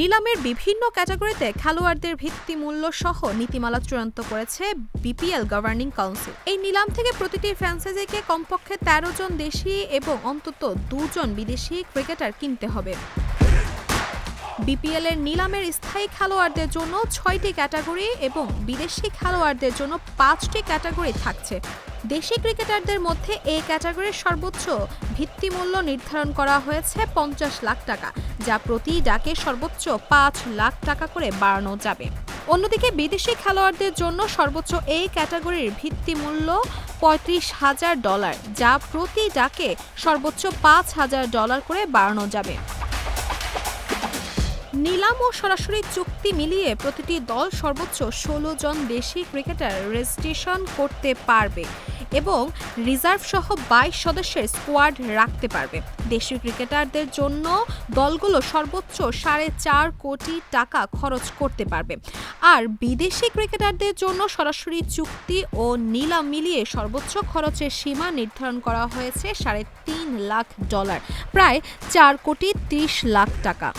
নিলামের বিভিন্ন ক্যাটাগরিতে খেলোয়াড়দের ভিত্তি মূল্য সহ নীতিমালা চূড়ান্ত করেছে বিপিএল গভর্নিং কাউন্সিল। এই নিলাম থেকে প্রতিটি ফ্র্যাঞ্চাইজিকে কমপক্ষে তেরো জন দেশি এবং অন্তত দুজন বিদেশি ক্রিকেটার কিনতে হবে। বিপিএল এর নিলামের স্থায়ী খেলোয়াড়দের জন্য ছয়টি ক্যাটাগরি এবং বিদেশি খেলোয়াড়দের জন্য পাঁচটি ক্যাটাগরি থাকছে। দেশি ক্রিকেটারদের মধ্যে এই ক্যাটাগরির সর্বোচ্চ ভিত্তিমূল্য নির্ধারণ করা হয়েছে পঞ্চাশ লাখ টাকা, যা প্রতি ডাকে সর্বোচ্চ পাঁচ লাখ টাকা করে বাড়ানো যাবে। অন্যদিকে বিদেশি খেলোয়াড়দের জন্য সর্বোচ্চ এই ক্যাটাগরির ভিত্তিমূল্য পঁয়ত্রিশ হাজার ডলার, যা প্রতি ডাকে সর্বোচ্চ পাঁচ হাজার ডলার করে বাড়ানো যাবে। নিলাম ও সরাসরি চুক্তি মিলিয়ে প্রতিটি দল সর্বোচ্চ ষোলো জন দেশি ক্রিকেটার রেজিস্ট্রেশন করতে পারবে এবং রিজার্ভ সহ বাইশ সদস্যের স্কোয়াড রাখতে পারবে। দেশি ক্রিকেটারদের জন্য দলগুলো সর্বোচ্চ সাড়ে চার কোটি টাকা খরচ করতে পারবে। আর বিদেশি ক্রিকেটারদের জন্য সরাসরি চুক্তি ও নিলাম মিলিয়ে সর্বোচ্চ খরচের সীমা নির্ধারণ করা হয়েছে সাড়ে তিন লাখ ডলার, প্রায় চার কোটি ত্রিশ লাখ টাকা।